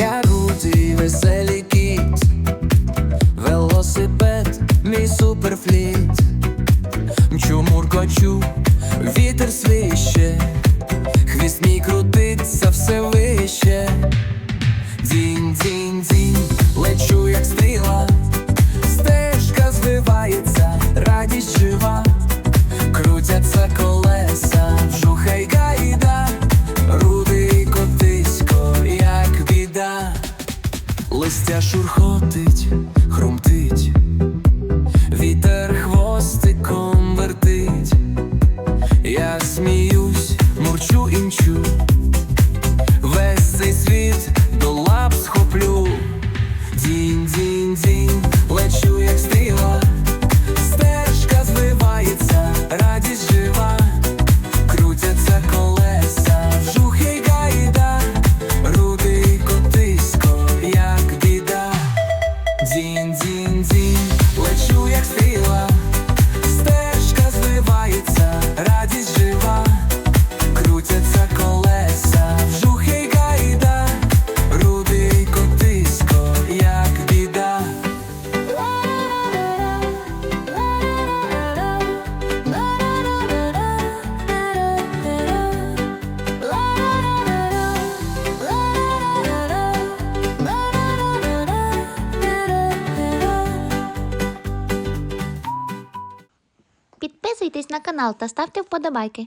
я Руді, кіт, велосипед, мій суперфліт, мчу муркочу, вітер свище, хвіст мій крутиться все вище. Дзінь, дзінь, дзінь, лечу, як стріла, стежка звивається, радість жива, крутяться. Листя шурхотить, хрумтить, вітер хвостиком вертить, я сміюсь, мурчу і мчу. Весь цей світ до лап схоплю. Дінь, дінь, дінь, лечу, як стріла, Крутяться колеса, вжухи гайда, рудий котисько, як біда. Підписуйтесь на канал та ставте вподобайки.